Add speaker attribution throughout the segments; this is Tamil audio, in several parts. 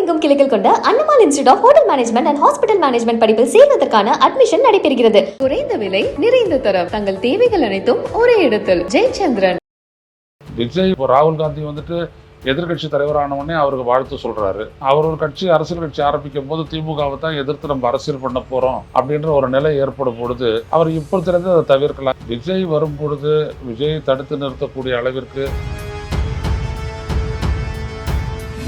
Speaker 1: எங்கும் கிளைகள் கொண்ட Annamal institute of hotel management and hospital management படிப்பில் சேர்வதற்கான அட்மிஷன் நடைபெறுகிறது. குறைந்த விலை நிறைந்த தரம். தங்கள் தேவைகள் அனைத்தும் ஒரே இடத்தில். ஜெயச்சந்திரன்.
Speaker 2: விஜய் இப்போ ராகுல் காந்தி வந்துட்டு எதிர்க்கட்சி தலைவரான உடனே அவருக்கு வாழ்த்து சொல்றாரு. அவர் ஒரு கட்சி அரசியல் கட்சி ஆரம்பிக்கும் போது திமுகவை தான் எதிர்த்து நம்ம அரசியல் பண்ண போறோம் அப்படின்ற ஒரு நிலை ஏற்படும் பொழுது அவர் இப்பொழுதிலிருந்து அதை தவிர்க்கலாம். விஜய் வரும் பொழுது விஜய் தடுத்து நிறுத்தக்கூடிய அளவிற்கு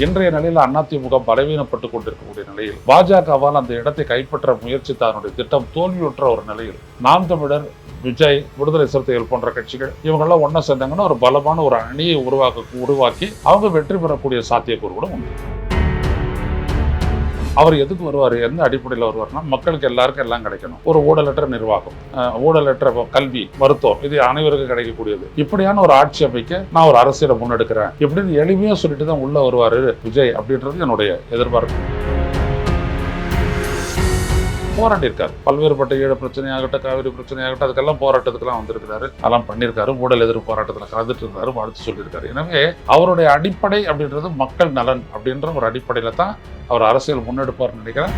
Speaker 2: இன்றைய நிலையில் அதிமுக பலவீனப்பட்டு கொண்டிருக்கக்கூடிய நிலையில் பாஜகவால் அந்த இடத்தை கைப்பற்ற முயற்சி தன்னுடைய திட்டம் தோல்வியுற்ற ஒரு நிலையில் நாம் தமிழர் விஜய் விடுதலை சிறுத்தைகள் போன்ற கட்சிகள் இவங்கெல்லாம் ஒன்றா சேர்ந்தாங்கன்னா ஒரு பலமான ஒரு அணியை உருவாக்க உருவாக்கி அவங்க வெற்றி பெறக்கூடிய சாத்தியக்கூறு கூட உண்டு. அவர் எதுக்கு வருவார்? எந்த அடிப்படையில் வருவார்னா மக்களுக்கு எல்லாருக்கும் எல்லாம் கிடைக்கணும். ஒரு ஊழலற்ற நிர்வாகம். ஊடலற்ற ஊழலற்ற கல்வி மருத்துவம் இது அனைவருக்கும் கிடைக்கக்கூடியது. இப்படியான ஒரு ஆட்சி அமைக்க நான் ஒரு அரசியலை முன்னெடுக்கிறேன். இப்படின்னு எளிமையாக சொல்லிட்டு தான் உள்ள வருவார் விஜய் அப்படின்றது என்னுடைய எதிர்பார்ப்பு. போராட்டியிருக்காரு பல்வேறுபட்ட ஈழ பிரச்சனையாகட்டும் காவிரி பிரச்சனையாகட்டும் அதுக்கெல்லாம் போராட்டத்துக்கெல்லாம் வந்திருக்கிறாரு. அதெல்லாம் பண்ணியிருக்காரு. ஊழல் எதிர்ப்பு போராட்டத்தில் கலந்துட்டு இருந்தாரு வாழ்த்து சொல்லியிருக்காரு. எனவே அவருடைய அடிப்படை அப்படின்றது மக்கள் நலன் அப்படின்ற ஒரு அடிப்படையில தான் அவர் அரசியல் முன்னெடுப்பார்னு நினைக்கிறேன்.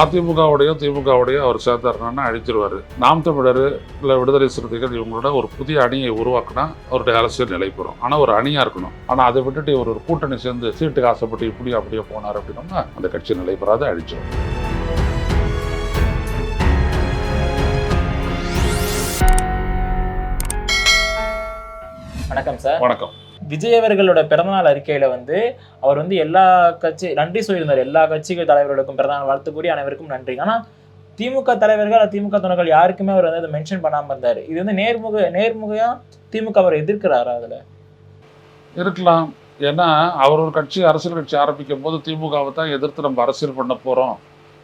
Speaker 2: அதிமுகவுடையோ திமுகவுடையோ அவர் சேர்த்தாருன்னா அழிச்சிருவாரு நாம் தமிழர் இல்லை விடுதலை சிறுத்தைகள் இவங்களோட ஒரு புதிய அணியை உருவாக்குனா அவருடைய அரசியல் நிலை பெறும். ஆனால் ஒரு அணியாக இருக்கணும். ஆனால் அதை விட்டுட்டு இவர் ஒரு கூட்டணி சேர்ந்து சீட்டுக்கு ஆசைப்பட்டு இப்படி அப்படியே போனார் அப்படின்னோம்னா அந்த கட்சி நிலை பெறாது அழிச்சிடும்
Speaker 3: வணக்கம் சார்.
Speaker 2: வணக்கம்.
Speaker 3: விஜய் அவர்களோட பிறந்தநாள் அறிக்கையில வந்து அவர் வந்து எல்லா கட்சி நன்றி சொல்லியிருந்தார். எல்லா கட்சிகள் தலைவர்களுக்கும் பிறந்தநாள் வாழ்த்து கூறி அனைவருக்கும் நன்றி. ஆனா திமுக தலைவர்கள் திமுக தொண்டர்கள் யாருக்குமே அவர் வந்து அதை மென்ஷன் பண்ணாமல் இருந்தார். இது வந்து நேர்முக நேர்முகையா திமுக அவர் எதிர்க்கிறாரா அதுல?
Speaker 2: இருக்கலாம். ஏன்னா அவர் ஒரு கட்சி அரசியல் கட்சி ஆரம்பிக்கும் போது திமுகவை தான் எதிர்த்து நம்ம அரசியல் பண்ண போகிறோம்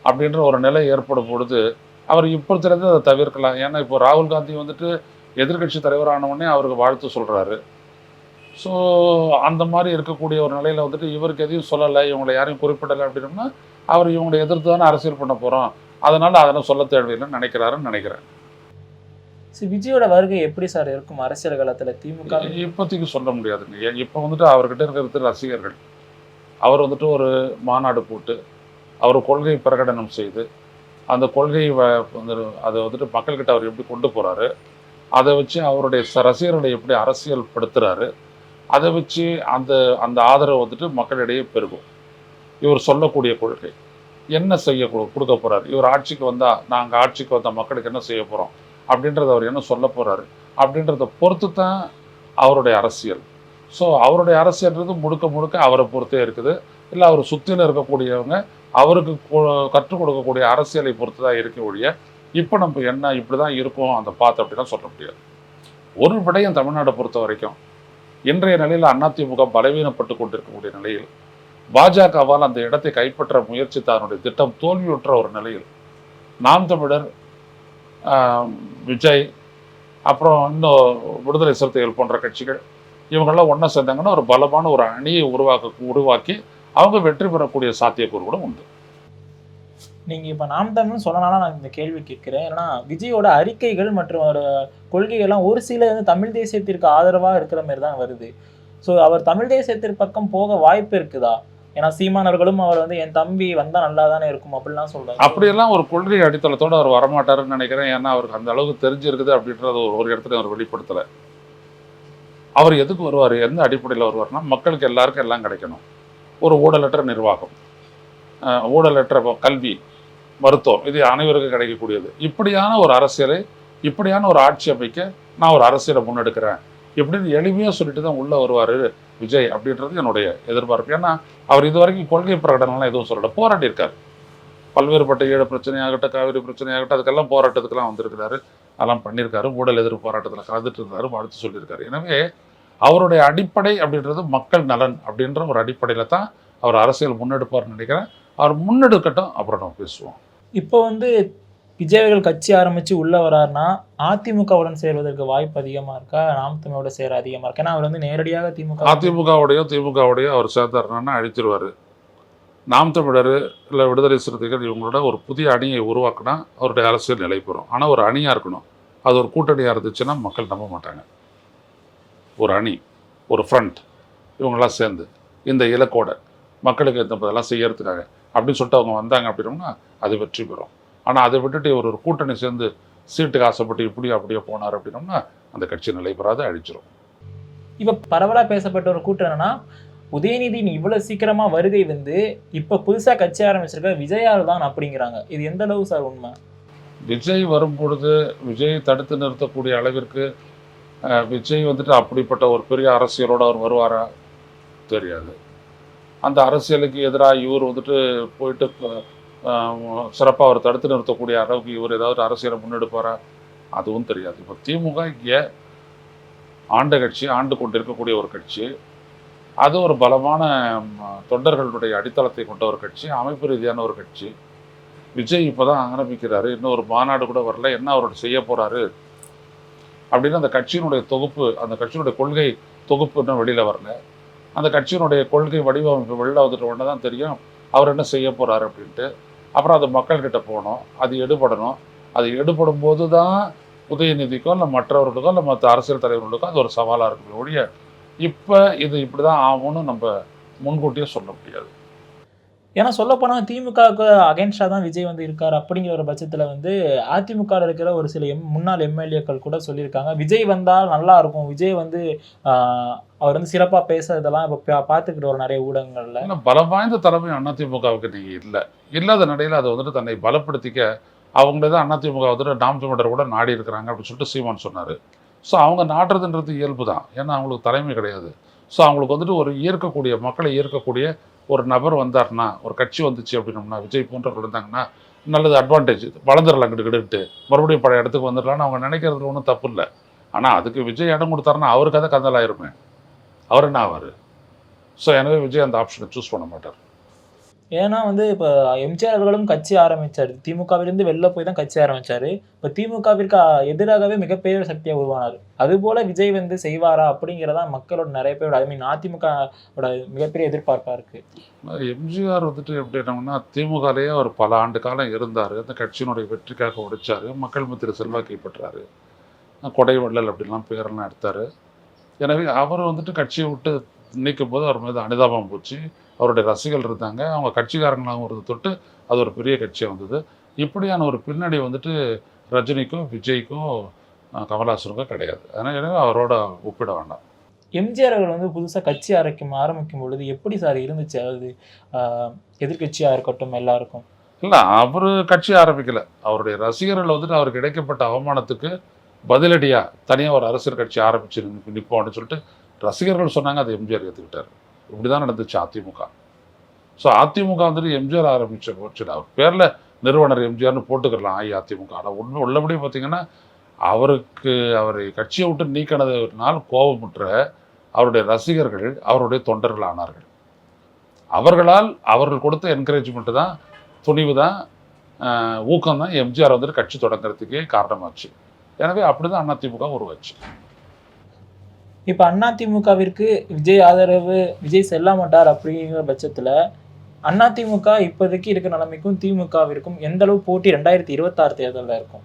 Speaker 2: அப்படின்ற ஒரு நிலை ஏற்படும் பொழுது அவர் இப்பொழுதுலேருந்து அதை தவிர்க்கலாம். ஏன்னா இப்போ ராகுல் காந்தி வந்துட்டு எதிர்க்கட்சி தலைவர் உடனே அவருக்கு வாழ்த்து சொல்கிறாரு ஸோ அந்த மாதிரி இருக்கக்கூடிய ஒரு நிலையில் வந்துட்டு இவருக்கு எதையும் சொல்லலை இவங்களை யாரையும் குறிப்பிடலை அப்படின்னோம்னா அவர் இவங்களை எதிர்த்து தானே அரசியல் பண்ண போகிறோம் அதனால் அதெல்லாம் சொல்ல தேவையில்லைன்னு நினைக்கிறாருன்னு நினைக்கிறேன்.
Speaker 3: சரி, விஜயோட வருகை எப்படி சார் இருக்கும் அரசியல் காலத்துல? திமுக
Speaker 2: இப்போதைக்கு சொல்ல முடியாதுங்க. இப்போ வந்துட்டு அவர்கிட்ட இருக்கிறது ரசிகர்கள். அவர் வந்துட்டு ஒரு மாநாடு போட்டு அவர் கொள்கை பிரகடனம் செய்து அந்த கொள்கையை அதை வந்துட்டு மக்கள்கிட்ட அவர் எப்படி கொண்டு போறாரு அதை வச்சு அவருடைய ரசிகர்களை எப்படி அரசியல் படுத்துறாரு அதை வச்சு அந்த அந்த ஆதரவு வந்துட்டு மக்களிடையே பெருகும். இவர் சொல்லக்கூடிய கொள்கை. என்ன செய்ய கொடுக்க போகிறார் இவர் ஆட்சிக்கு வந்தால் நாங்கள் ஆட்சிக்கு வந்தால் மக்களுக்கு என்ன செய்ய போகிறோம் அப்படின்றத அவர் என்ன சொல்ல போகிறாரு அப்படின்றத பொறுத்து தான் அவருடைய அரசியல். ஸோ அவருடைய அரசியல்ன்றது முழுக்க முழுக்க அவரை பொறுத்தே இருக்குது. இல்லை அவர் சுற்றியில் இருக்கக்கூடியவங்க அவருக்கு கற்றுக் கொடுக்கக்கூடிய அரசியலை பொறுத்து தான் இருக்க ஒழிய இப்போ நம்ம என்ன இப்படி தான் இருக்கும் அந்த பார்த்து அப்படிலாம் சொல்ல முடியாது. ஒரு விடயம் தமிழ்நாட்டை பொறுத்த வரைக்கும் இன்றைய நிலையில் அதிமுக பலவீனப்பட்டு கொண்டிருக்கக்கூடிய நிலையில் பாஜகவால் அந்த இடத்தை கைப்பற்ற முயற்சி தன்னுடைய திட்டம் தோல்வியுற்ற ஒரு நிலையில். நாம் தமிழர் விஜய் அப்புறம் இன்னும் விடுதலை சிறுத்தைகள் போன்ற கட்சிகள் இவங்கெல்லாம் ஒன்றா சேர்ந்தாங்கன்னா ஒரு பலமான ஒரு அணியை உருவாக்க உருவாக்கி அவங்க வெற்றி பெறக்கூடிய சாத்தியக்கூறு கூட உண்டு.
Speaker 3: நீங்க இப்ப நாம் தமிழ்னு சொல்லனாலும் நான் இந்த கேள்வி கேட்கிறேன். ஏன்னா விஜயோட அறிக்கைகள் மற்றும் ஒரு கொள்கைகள்லாம் ஒரு சில வந்து தமிழ் தேசியத்திற்கு ஆதரவா இருக்கிற மாதிரி தான் வருது. ஸோ அவர் தமிழ் தேசியத்திற்கு பக்கம் போக வாய்ப்பு இருக்குதா? ஏன்னா சீமானவர்களும் அவர் வந்து என் தம்பி வந்தா நல்லா தானே இருக்கும் அப்படிலாம் சொல்றாங்க
Speaker 2: அப்படியெல்லாம் ஒரு கொள்கை அடித்தளத்தோடு அவர் வரமாட்டாருன்னு நினைக்கிறேன். ஏன்னா அவருக்கு அந்த அளவுக்கு தெரிஞ்சிருக்குது அப்படின்றத ஒரு- ஒரு இடத்துல அவர் வெளிப்படுத்தலை. அவர் எதுக்கு வருவார்? எந்த அடிப்படையில் வருவார்னா மக்களுக்கு எல்லாருக்கும் எல்லாம் கிடைக்கணும். ஒரு ஊழலற்ற நிர்வாகம். அஹ், ஊழலற்ற கல்வி. மருத்துவம். இது அனைவருக்கும் கிடைக்கக்கூடியது. இப்படியான ஒரு அரசியலை இப்படியான ஒரு ஆட்சி அமைக்க நான் ஒரு அரசியலை முன்னெடுக்கிறேன். இப்படின்னு எளிமையாக சொல்லிட்டு தான் உள்ளே வருவார் விஜய் அப்படின்றது என்னுடைய எதிர்பார்ப்பு. ஏன்னா அவர் இது வரைக்கும் கொள்கை பிரகடனம்லாம் எதுவும் சொல்லலை. போராடியிருக்கார். பல்வேறுபட்ட ஈழ பிரச்சனையாகட்டும் காவிரி பிரச்சனையாகட்டும் அதுக்கெல்லாம் போராட்டத்துக்கெல்லாம் வந்திருக்கிறாரு. அதெல்லாம் பண்ணியிருக்காரு. ஊழல் எதிர்ப்பு போராட்டத்தில் கலந்துட்டு இருந்தாரு வாழ்த்து சொல்லியிருக்காரு. எனவே அவருடைய அடிப்படை அப்படின்றது மக்கள் நலன் அப்படின்ற ஒரு அடிப்படையில் தான் அவர் அரசியல் முன்னெடுப்பார்னு நினைக்கிறேன். அவர் முன்னெடுக்கட்டும் அப்புறம் நம்ம பேசுவோம்.
Speaker 3: இப்போ வந்து விஜய் அவர்கள் கட்சி ஆரம்பிச்சு உள்ள வராருன்னா அதிமுகவுடன் சேர்வதற்கு வாய்ப்பு அதிகமா இருக்கா? நாம் தமிழோட சேர அதிகமா இருக்கா? ஏன்னா அவர் வந்து நேரடியாக திமுக
Speaker 2: அதிமுகவுடையோ திமுகவுடையோ அவர் சேர்த்தாருன்னா அழிச்சிருவாரு. நாம் தமிழர் இல்லை விடுதலை சிறுத்தைகள் இவங்களோட ஒரு புதிய அணியை உருவாக்குனா அவருடைய அரசியல் நிலை பெறும். ஆனால் ஒரு அணியாக இருக்கணும். அது ஒரு கூட்டணியாக இருந்துச்சுன்னா மக்கள் நம்ப மாட்டாங்க. ஒரு அணி ஒரு ஃப்ரண்ட் இவங்கெல்லாம் சேர்ந்து இந்த இலக்கோட மக்களுக்கு இந்த இதெல்லாம் செய்யறதுக்காக அப்படின்னு சொல்லிட்டு அவங்க வந்தாங்க அப்படின்னா அது வெற்றி பெறும். ஆனால் அதை விட்டுட்டு ஒரு ஒரு கூட்டணி சேர்ந்து சீட்டுக்கு ஆசைப்பட்டு இப்படி அப்படியே போனார் அப்படின்னோம்னா அந்த கட்சி நிலை பெறாத அழிச்சிரும்
Speaker 3: இப்ப பரவலா பேசப்பட்ட ஒரு கூட்டம் என்னன்னா உதயநிதி இவ்வளவு சீக்கிரமா வருகை வந்து இப்ப புதுசா கட்சி ஆரம்பிச்சிருக்க விஜயால் தான் அப்படிங்கிறாங்க. இது எந்த அளவு சார் உண்மை?
Speaker 2: விஜய் வரும் பொழுது விஜய் தடுத்து நிறுத்தக்கூடிய அளவிற்கு விஜய் வந்துட்டு அப்படிப்பட்ட ஒரு பெரிய அரசியலோடு அவர் வருவாரா? தெரியாது. அந்த அரசியலுக்கு எதிராக இவர் வந்துட்டு போயிட்டு சிறப்பாக அவர் தடுத்து நிறுத்தக்கூடிய அளவுக்கு இவர் ஏதாவது அரசியலை முன்னெடுப்பாரா? அதுவும் தெரியாது. இப்போ திமுக இங்கே ஆண்ட கட்சி ஆண்டு கொண்டிருக்கக்கூடிய ஒரு கட்சி. அது ஒரு பலமான தொண்டர்களுடைய அடித்தளத்தை கொண்ட ஒரு கட்சி அமைப்பு ரீதியான ஒரு கட்சி. விஜய் இப்போ தான் ஆரம்பிக்கிறாரு. இன்னும் ஒரு மாநாடு கூட வரல. என்ன அவரோட செய்ய போகிறாரு அப்படின்னு அந்த கட்சியினுடைய தொகுப்பு அந்த கட்சியினுடைய கொள்கை தொகுப்பு இன்னும் வெளியில் வரல. அந்த கட்சியினுடைய கொள்கை வடிவமைப்பு வெளில வந்துட்டு உடனே தான் தெரியும். அவர் என்ன செய்ய போகிறாரு அப்படின்ட்டு. அப்புறம் அது மக்கள்கிட்ட போகணும். அது எடுபடணும். அது எடுபடும் போது தான் உதயநிதிக்கோ இல்லை மற்றவர்களுக்கோ இல்லை மற்ற அரசியல் தலைவர்களுக்கோ அது ஒரு சவாலாக இருக்கும் ஒழிய இப்போ இது இப்படி தான் ஆகும்னு நம்ம முன்கூட்டியே சொல்ல முடியாது.
Speaker 3: ஏன்னா சொல்ல திமுகவுக்கு அகைன்ஸ்டா தான் விஜய் வந்து இருக்கார் அப்படிங்கிற ஒரு பட்சத்தில் வந்து அதிமுக இருக்கிற ஒரு சில எம் முன்னாள் எம்எல்ஏக்கள் கூட சொல்லியிருக்காங்க. விஜய் வந்தால் நல்லா இருக்கும். விஜய் வந்து அவர் வந்து சிறப்பாக பேசுறதெல்லாம் இப்போ பா- பார்த்துக்கிட்டு வரோம் நிறைய ஊடகங்களில்.
Speaker 2: பலம் வாய்ந்த தலைமை அதிமுகவுக்கு நீங்கள் இல்லை. இல்லாத நிலையில் அதை வந்துட்டு தன்னை பலப்படுத்திக்க அவங்களே தான் அதிமுக வந்துட்டு நாம் தமிழர் கூட நாடி இருக்கிறாங்க அப்படின்னு சொல்லிட்டு சீமான் சொன்னார். ஸோ அவங்க நாடுறதுன்றது இயல்பு தான் ஏன்னா அவங்களுக்கு தலைமை கிடையாது. ஸோ அவங்களுக்கு வந்துட்டு ஒரு ஈர்க்கக்கூடிய மக்களை ஈர்க்கக்கூடிய ஒரு நபர் வந்தார்னா ஒரு கட்சி வந்துச்சு அப்படின்னோம்னா விஜய் போன்றவர்கள் இருந்தாங்கன்னா நல்லது அட்வான்டேஜ் வளர்ந்துடலாம் கிட்டுக்கிட்டு மறுபடியும் பழைய இடத்துக்கு வந்துடலாம்னு அவங்க நினைக்கிறதுல ஒன்றும் தப்பு இல்லை. ஆனால் அதுக்கு விஜய் இடம் கொடுத்தாருன்னா அவருக்கு அதை கந்தலாயிருமே. அவர் என்ன ஆவார்? ஸோ எனவே விஜய் அந்த ஆப்ஷனை சூஸ் பண்ண மாட்டார்.
Speaker 3: ஏன்னா வந்து இப்போ எம்ஜிஆர் அவர்களும் கட்சி ஆரம்பித்தார் திமுகவிலிருந்து வெளில போய் தான் கட்சி ஆரம்பித்தார் இப்போ திமுகவிற்கு எதிராகவே மிகப்பெரிய ஒரு சக்தியா உருவானார். அதுபோல விஜய் வந்து செய்வாரா அப்படிங்கிறதா மக்களோட நிறைய பேரோட ஐ மீன் அதிமுகவோட மிகப்பெரிய எதிர்பார்ப்பாக இருக்குது
Speaker 2: எம்ஜிஆர் வந்துட்டு எப்படி என்னன்னா திமுகலேயே அவர் பல ஆண்டு காலம் இருந்தார். அந்த கட்சியினுடைய வெற்றிக்காக உடைச்சார். மக்கள் மத்திய செல்வாக்கை பெற்றார். கொடை வள்ளல் அப்படிலாம் பேரெல்லாம் எடுத்தார். எனவே அவர் வந்துட்டு கட்சியை விட்டு நீக்கும் போது அவர் மீது அனுதாபம் போச்சு. அவருடைய ரசிகர்கள் இருந்தாங்க. அவங்க கட்சிக்காரங்களாகவும் இருந்த தொட்டு அது ஒரு பெரிய கட்சியாக வந்தது. இப்படியான ஒரு பின்னணி வந்துட்டு ரஜினிக்கும் விஜய்க்கும் கமல்ஹாசனுக்கும் கிடையாது. அதனால் எனவே அவரோட ஒப்பிட வேண்டாம்.
Speaker 3: எம்ஜிஆர் அவர்கள் வந்து புதுசா கட்சி ஆரம்பிக்கும் ஆரம்பிக்கும் பொழுது எப்படி சார் இருந்துச்சு? அதாவது ஆஹ், எதிர்க்கட்சியா இருக்கட்டும் எல்லாருக்கும்.
Speaker 2: இல்லை அவர் கட்சி ஆரம்பிக்கல. அவருடைய ரசிகர்கள் வந்துட்டு அவருக்கு கிடைக்கப்பட்ட அவமானத்துக்கு பதிலடியாக தனியாக ஒரு அரசியல் கட்சி ஆரம்பிச்சு நிப்போம்னு சொல்லிட்டு ரசிகர்கள் சொன்னாங்க அது எம்ஜிஆர் ஏற்றுக்கிட்டார் இப்படி தான் நடந்துச்சு அதிமுக. ஸோ அதிமுக வந்துட்டு எம்ஜிஆர் ஆரம்பித்த போச்சு அவர் பேரில் நிறுவனர் எம்ஜிஆர்னு போட்டுக்கிறலாம் அஇஅதிமுக. ஆனால் உண்மை உள்ளபடி பார்த்தீங்கன்னா அவருக்கு அவரை கட்சியை விட்டு நீக்கினதுனால் கோபமுற்ற அவருடைய ரசிகர்கள் அவருடைய தொண்டர்கள் ஆனார்கள். அவர்களால் அவர்கள் கொடுத்த என்கரேஜ்மெண்ட் தான் துணிவு தான் ஊக்கம் தான் எம்ஜிஆர் வந்துட்டு கட்சி தொடங்குறதுக்கே காரணமாச்சு. எனவே அப்படிதான் அதிமுக உருவாச்சு.
Speaker 3: இப்போ அதிமுகவிற்கு விஜய் ஆதரவு விஜய் செல்ல மாட்டார் அப்படிங்கிற பட்சத்தில் அதிமுக இப்போதைக்கு இருக்க நிலைமைக்கும் திமுகவிற்கும் எந்த அளவு போட்டி ரெண்டாயிரத்தி இருபத்தாறு தேர்தலில் இருக்கும்?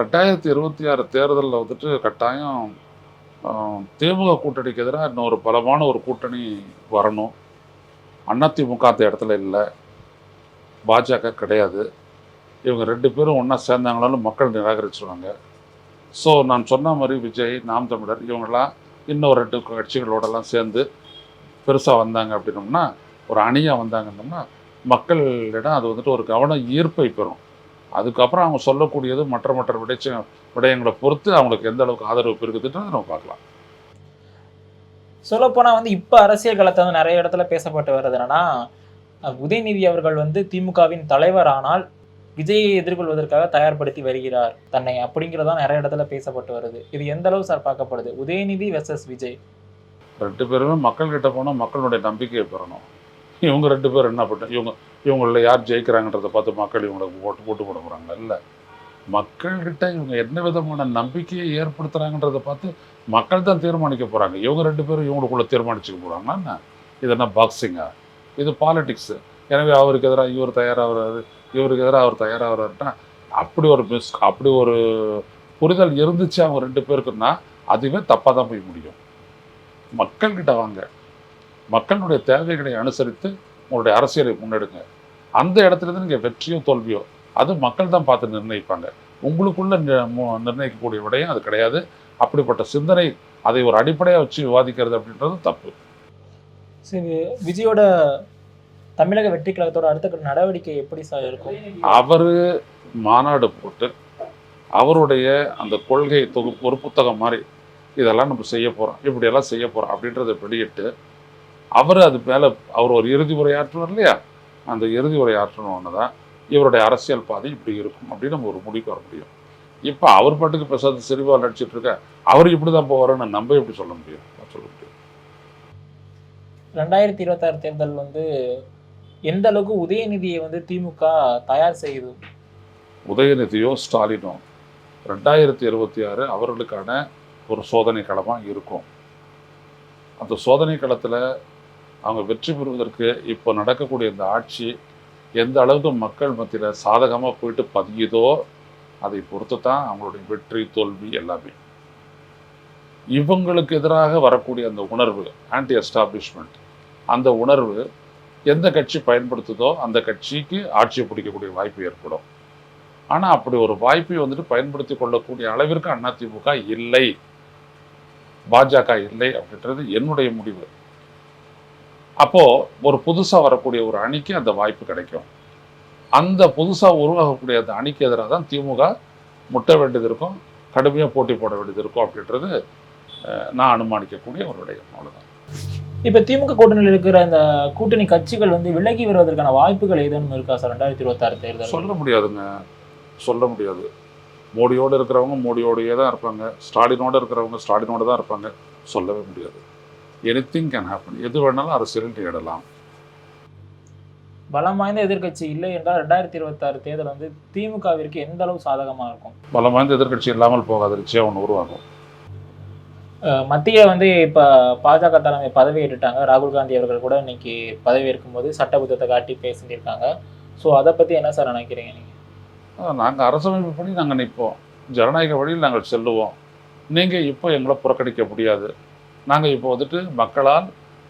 Speaker 2: ரெண்டாயிரத்தி இருபத்தி ஆறு தேர்தலில் வந்துட்டு கட்டாயம் திமுக கூட்டணிக்கு எதிராக இன்னொரு பலமான ஒரு கூட்டணி வரணும். அதிமுக அந்த இடத்துல இல்லை. பாஜக கிடையாது. இவங்க ரெண்டு பேரும் ஒன்றா சேர்ந்தாங்களாலும் மக்கள் நிராகரிச்சிருவாங்க. ஸோ நான் சொன்ன மாதிரி விஜய் நாம் தமிழர் இவங்களாம் இன்னும் ரெண்டு கட்சிகளோடலாம் சேர்ந்து பெருசாக வந்தாங்க அப்படின்னோம்னா ஒரு அணியாக வந்தாங்கன்னா மக்களிடம் அது வந்துட்டு ஒரு கவன ஈர்ப்பை பெறும். அதுக்கப்புறம் அவங்க சொல்லக்கூடியது மற்ற மற்ற விடச்ச விடயங்களை பொறுத்து அவங்களுக்கு எந்த அளவுக்கு ஆதரவு பெருகுதுன்றதை நம்ம பார்க்கலாம்.
Speaker 3: சொல்லப்போனால் வந்து இப்போ அரசியல் களத்தை வந்து நிறைய இடத்துல பேசப்பட்டு வருது என்னன்னா உதயநிதி அவர்கள் வந்து திமுகவின் தலைவர் ஆனால் விஜயை எதிர்கொள்வதற்காக தயார்படுத்தி வருகிறார். தன்னை அப்படிங்கிறதா நிறைய இடத்துல பேசப்பட்டு வருது. இது எந்த அளவு சார் பார்க்கப்படுது? உதயநிதி வெர்சஸ் விஜய்.
Speaker 2: ரெண்டு பேருமே மக்கள்கிட்ட போனால் மக்களுடைய நம்பிக்கையை பெறணும். இவங்க ரெண்டு பேரும் என்ன பண்ண இவங்க இவங்களில் யார் ஜெயிக்கிறாங்கன்றதை பார்த்து மக்கள் இவங்களுக்கு ஓட்டு போட்டு போட போகிறாங்க இல்லை. மக்கள்கிட்ட இவங்க என்ன விதமான நம்பிக்கையை ஏற்படுத்துகிறாங்கன்றதை பார்த்து மக்கள் தான் தீர்மானிக்க போகிறாங்க இவங்க ரெண்டு பேரும் இவங்களுக்குள்ள தீர்மானிச்சுக்க போகிறாங்கன்னா என்ன? இது என்ன பாக்ஸிங்கா இது பாலிடிக்ஸு எனவே அவருக்கு எதிராக இவர் தயாராகிறாரு. இவருக்கு எதிராக அவர் தயாராகிறாருன்னா அப்படி ஒரு மிஸ் அப்படி ஒரு புரிதல் இருந்துச்சு அவங்க ரெண்டு பேருக்குன்னா அதுவே தப்பாக தான் போய் முடியும். மக்கள்கிட்ட வாங்க. மக்களுடைய தேவைகளை அனுசரித்து உங்களுடைய அரசியலை முன்னெடுங்க. அந்த இடத்துலேருந்து நீங்கள் வெற்றியோ தோல்வியோ அது மக்கள் தான் பார்த்து நிர்ணயிப்பாங்க. உங்களுக்குள்ள மு- நிர்ணயிக்கக்கூடிய விடயம் அது கிடையாது. அப்படிப்பட்ட சிந்தனை அதை ஒரு அடிப்படையாக வச்சு விவாதிக்கிறது அப்படின்றது தப்பு.
Speaker 3: சரி விஜயோட தமிழக வெற்றி கழகத்தோட அடுத்த நடவடிக்கை எப்படி சார் இருக்கும்?
Speaker 2: அவர் மாநாடு போட்டு அவருடைய அந்த கொள்கை தொகுப்பு ஒரு புத்தகம் மாதிரி இதெல்லாம் நம்ம செய்ய போகிறோம் இப்படியெல்லாம் செய்ய போகிறோம் அப்படின்றத வெளியிட்டு அவர் அது மேலே அவர் ஒரு இறுதி உரையாற்றுவார் இல்லையா? அந்த இறுதி உரையாற்றணுன்னு தான் இவருடைய அரசியல் பாதை இப்படி இருக்கும் அப்படின்னு நம்ம ஒரு முடிவுக்கு வர முடியும். இப்போ அவர் பாட்டுக்கு பிரசாத் சிறிவா நடிச்சிட்டு இருக்க அவர் இப்படி தான் போவாருன்னு நம்ம எப்படி சொல்ல முடியும்? சொல்ல முடியும்.
Speaker 3: ரெண்டாயிரத்தி இருபத்தாறு தேர்தல் வந்து எந்த அளவுக்கு உதயநிதியை வந்து திமுக தயார் செய்யுது?
Speaker 2: உதயநிதியோ ஸ்டாலினோ ரெண்டாயிரத்தி இருபத்தி ஆறு அவர்களுக்கான ஒரு சோதனை களமாக இருக்கும். அந்த சோதனை களத்தில் அவங்க வெற்றி பெறுவதற்கு இப்போ நடக்கக்கூடிய இந்த ஆட்சி எந்த அளவுக்கு மக்கள் மத்தியில் சாதகமாக போயிட்டு பதியுதோ அதை பொறுத்து தான் அவங்களுடைய வெற்றி தோல்வி எல்லாமே. இவங்களுக்கு எதிராக வரக்கூடிய அந்த உணர்வு ஆன்டி எஸ்டாப்ளிஷ்மெண்ட் அந்த உணர்வு எந்த கட்சி பயன்படுத்துதோ அந்த கட்சிக்கு ஆட்சியை பிடிக்கக்கூடிய வாய்ப்பு ஏற்படும். ஆனால் அப்படி ஒரு வாய்ப்பை வந்துட்டு பயன்படுத்தி கொள்ளக்கூடிய அளவிற்கு அதிமுக இல்லை. பாஜக இல்லை அப்படின்றது என்னுடைய முடிவு. அப்போது ஒரு புதுசாக வரக்கூடிய ஒரு அணிக்கு அந்த வாய்ப்பு கிடைக்கும். அந்த புதுசாக உருவாகக்கூடிய அந்த அணிக்கு எதிராக தான் திமுக முட்ட வேண்டியது இருக்கும் கடுமையாக போட்டி போட வேண்டியது இருக்கும் அப்படின்றது நான் அனுமானிக்கக்கூடிய ஒரு விடயம். அவ்வளோதான்
Speaker 3: இப்ப திமுக கூட்டணியில் இருக்கிற இந்த கூட்டணி கட்சிகள் வந்து விலகி வருவதற்கான வாய்ப்புகள் ஏதேனும் இருக்கா சார்? ரெண்டாயிரத்தி இருபத்தாறு தேர்தல்
Speaker 2: சொல்ல முடியாதுங்க. சொல்ல முடியாது. மோடியோடு இருக்கிறவங்க மோடியோடையே தான் இருப்பாங்க. ஸ்டாலினோட இருக்கிறவங்க ஸ்டாலினோட தான் இருப்பாங்க. சொல்லவே முடியாது. எனிதிங் கேன் ஹேப்பன் எது வேணாலும் அரசியலில் தேடலாம்
Speaker 3: பலம் வாய்ந்த எதிர்க்கட்சி இல்லை என்றால் ரெண்டாயிரத்தி இருபத்தாறு தேர்தல் வந்து திமுகவிற்கு எந்த அளவு சாதகமா இருக்கும்?
Speaker 2: பலம் வாய்ந்த எதிர்க்கட்சி இல்லாமல் போகாத நிச்சயம் ஒன்று உருவாகும்.
Speaker 3: மத்திய வந்து இப்போ பாஜக தலைமை பதவி ஏற்றுட்டாங்க ராகுல் காந்தி அவர்கள் கூட இன்னைக்கு பதவி ஏற்கும்போது சட்டபுத்தத்தை காட்டி பேசியிருக்காங்க. ஸோ அதை பற்றி என்ன சார் நினைக்கிறீங்க நீங்கள்
Speaker 2: நாங்கள் அரசமைப்பு படி நாங்கள் நிற்போம். ஜனநாயக வழியில் நாங்கள் செல்லுவோம். நீங்கள் இப்போ எங்களை புறக்கணிக்க முடியாது. நாங்கள் இப்போ வந்துட்டு மக்களால்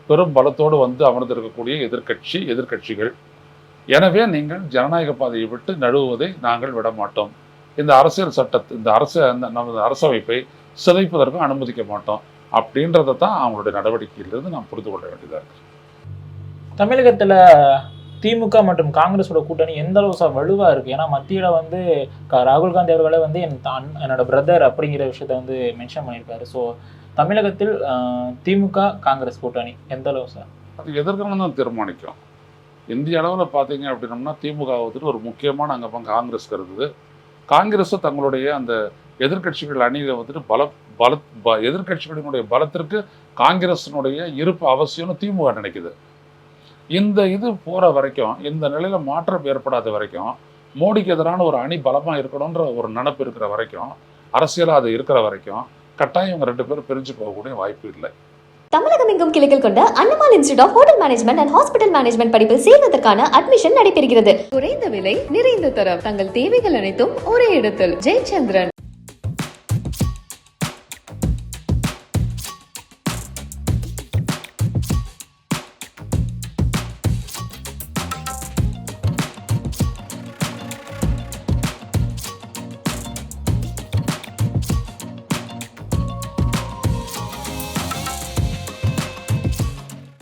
Speaker 2: பெரும் பலத்தோடு வந்து அமர்ந்திருக்கக்கூடிய எதிர்க்கட்சி எதிர்க்கட்சிகள். எனவே நீங்கள் ஜனநாயக பாதையை விட்டு நழுவுவதை நாங்கள் விட மாட்டோம் இந்த அரசியல் சட்டத்தை இந்த அரசு அந்த நமது அரசமைப்பை சிதைப்பதற்கும் அனுமதிக்க மாட்டோம் அப்படின்றத தான் அவங்களுடைய நடவடிக்கையிலிருந்து நாம் புரிந்து கொள்ள வேண்டியதாக இருக்கு.
Speaker 3: தமிழகத்துல திமுக மற்றும் காங்கிரஸோட கூட்டணி எந்த அளவு சார் வலுவா இருக்கு? ஏன்னா மத்தியில வந்து ராகுல் காந்தி அவர்களே வந்து என் தான் என்னோட பிரதர் அப்படிங்கிற விஷயத்த வந்து மென்ஷன் பண்ணியிருக்காரு. ஸோ தமிழகத்தில் அஹ், திமுக காங்கிரஸ் கூட்டணி எந்த அளவு சார்?
Speaker 2: அது எதிர்க்கணும் தான் தீர்மானிக்கும். இந்திய அளவில் பார்த்தீங்க அப்படின்னம்னா திமுக வந்துட்டு ஒரு முக்கியமான அங்கமாக காங்கிரஸ் கருதுது. காங்கிரஸ் தங்களுடைய அந்த எதிர்க்கட்சிகள் அணியில் வந்துட்டு பல பல ப எதிர்க்கட்சிகளினுடைய பலத்திற்கு காங்கிரஸினுடைய இருப்பு அவசியம்னு திமுக நினைக்குது. இந்த இது போகிற வரைக்கும் இந்த நிலையில் மாற்றம் ஏற்படாத வரைக்கும் மோடிக்கு எதிரான ஒரு அணி பலமாக இருக்கணுன்ற ஒரு நினப்பு இருக்கிற வரைக்கும் அரசியலாக அது இருக்கிற வரைக்கும் கட்டாயம் இவங்க ரெண்டு பேரும் பிரிஞ்சு போகக்கூடிய வாய்ப்பு இல்லை.
Speaker 1: தமிழகம் எங்கும் கிளைகள் கொண்ட Annamal institute of hotel management and hospital management படிப்பில் சேர்வதற்கான அட்மிஷன் நடைபெறுகிறது. குறைந்த விலை நிறைந்த தரம் தங்கள் தேவைகள் அனைத்தும் ஒரே இடத்தில். ஜெயச்சந்திரன்.